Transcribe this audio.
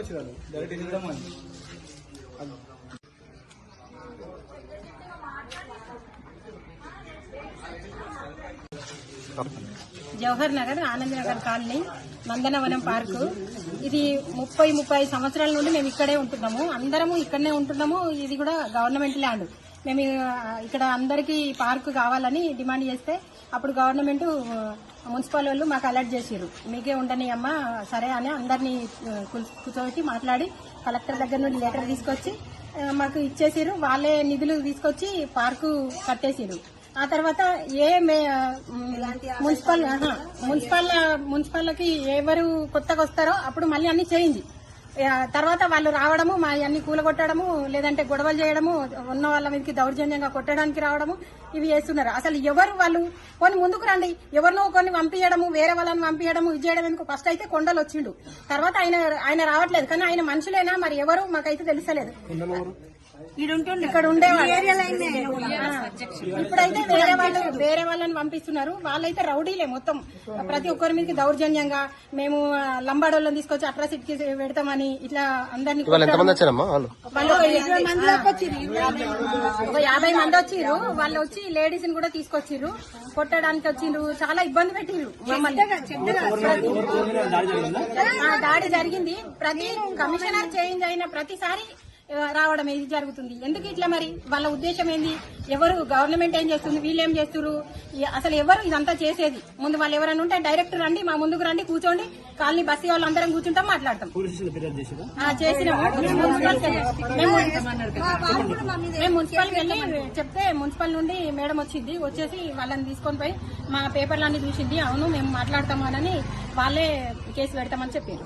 వచ్చారు డైరెక్ట్ వెళ్ళడం అని. Jawahar Nagar Anand Nagar colony Nandanavanam park. ఇది ముప్పై ముప్పై సంవత్సరాల నుండి మేము ఇక్కడే ఉంటున్నాము. అందరము ఇక్కడనే ఉంటున్నాము. ఇది కూడా గవర్నమెంట్ ల్యాండ్. మేము ఇక్కడ అందరికీ పార్కు కావాలని డిమాండ్ చేస్తే అప్పుడు గవర్నమెంట్ మున్సిపల్ వాళ్ళు మాకు అలర్ట్ చేసిర్రు. మీకే ఉండని అమ్మ సరే అని అందరినీ కూర్చోబెట్టి మాట్లాడి కలెక్టర్ దగ్గర నుండి లెటర్ తీసుకొచ్చి మాకు ఇచ్చేసారు వాళ్ళే నిధులు తీసుకొచ్చి పార్కు కట్టేసిర్రు. ఆ తర్వాత ఏ మున్సిపల్ మున్సిపల్ మున్సిపల్కి ఎవరు కొత్తగా వస్తారో అప్పుడు మళ్ళీ అన్ని చేయింది. తర్వాత వాళ్ళు రావడము మా అన్ని కూలగొట్టడము లేదంటే గొడవలు చేయడము ఉన్న వాళ్ళ మీదకి దౌర్జన్యంగా కొట్టడానికి రావడము ఇవి చేస్తున్నారు. అసలు ఎవరు వాళ్ళు? కొన్ని ముందుకు రండి. ఎవరినో కొన్ని పంపించడము వేరే వాళ్ళని పంపించడము ఇది చేయడం ఎందుకు? ఫస్ట్ అయితే కొండలు వచ్చిండు. తర్వాత ఆయన ఆయన రావట్లేదు. కానీ ఆయన మనుషులేనా? మరి ఎవరు? మాకైతే తెలుసలేదు. ఇక్కడ ఉండేవాళ్ళు. ఇప్పుడైతే వేరే వాళ్ళు వేరే వాళ్ళని పంపిస్తున్నారు. వాళ్ళైతే రౌడీలే మొత్తం. ప్రతి ఒక్కరి మీదకి దౌర్జన్యంగా మేము లంబాడోళ్ళని తీసుకొచ్చి అట్రాసిటీకి పెడతామని ఇట్లా అందరినీ ఒక మంది యాభై మంది వచ్చిర్రు వాళ్ళు వచ్చి లేడీస్ని కూడా తీసుకొచ్చిర్రు కొట్టడానికి వచ్చిండ్రు. చాలా ఇబ్బంది ఆ, దాడి జరిగింది. ప్రతి కమిషనర్ చేంజ్ అయిన ప్రతిసారి రావడం ఇది జరుగుతుంది? ఎందుకు ఇట్లా మరి? వాళ్ళ ఉద్దేశం ఏంది? ఎవరు గవర్నమెంట్ ఏం చేస్తుంది? వీళ్ళు ఏం చేస్తున్నారు అసలు ఎవరు ఇదంతా చేసేది? ముందు వాళ్ళు ఎవరైనా ఉంటే డైరెక్ట్ రండి మా ముందుకు రండి కూర్చోండి. కాలనీ బస్సు వాళ్ళు అందరం కూర్చుంటాం మాట్లాడతాం. మేము మున్సిపల్కి వెళ్ళి చెప్తే మున్సిపల్ నుండి మేడం వచ్చింది. వచ్చేసి వాళ్ళని తీసుకొని పోయి మా పేపర్లన్నీ చూసింది. అవును మేము మాట్లాడతాము అని వాళ్ళే కేసు పెడతామని చెప్పారు.